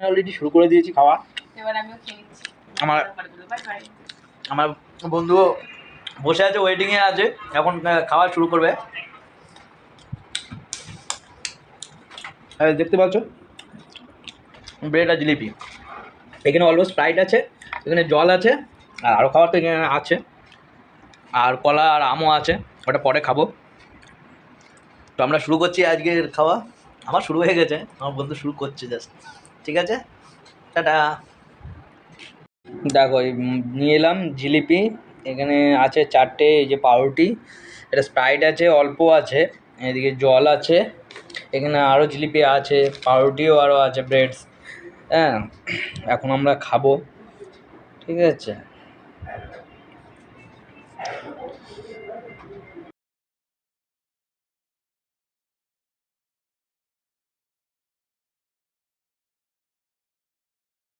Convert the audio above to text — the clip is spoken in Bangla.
অলরেডি শুরু করে দিয়েছি খাওয়া। এবার আমিও খেয়ে নিচ্ছি। আমার- আমার বন্ধু বসে আছে ওয়েটিংয়ে আছে এখন খাওয়া শুরু করবে। এই দেখতে পাচ্ছ? ব্রেড আর জিলিপি। এখানে অলমোস্ট স্প্রাইট আছে এখানে জল আছে আর আরও খাবার তো এখানে আছে। আর কলা আর আমও আছে ওটা পরে খাব। তো আমরা শুরু করছি আজকের খাওয়া। আমার শুরু হয়ে গেছে আমার বন্ধু শুরু করছে জাস্ট ঠিক আছে? টাটা। দেখো নিয়ে এলাম জিলিপি। এখানে আছে চারটে, এই যে পাউরুটি। এটা স্প্রাইট আছে, অল্প আছে, এদিকে জল আছে। এখানে আরও জিলিপি আছে, পাউরুটিও আরও আছে, ব্রেডস। হ্যাঁ এখন আমরা খাব। ঠিক আছে?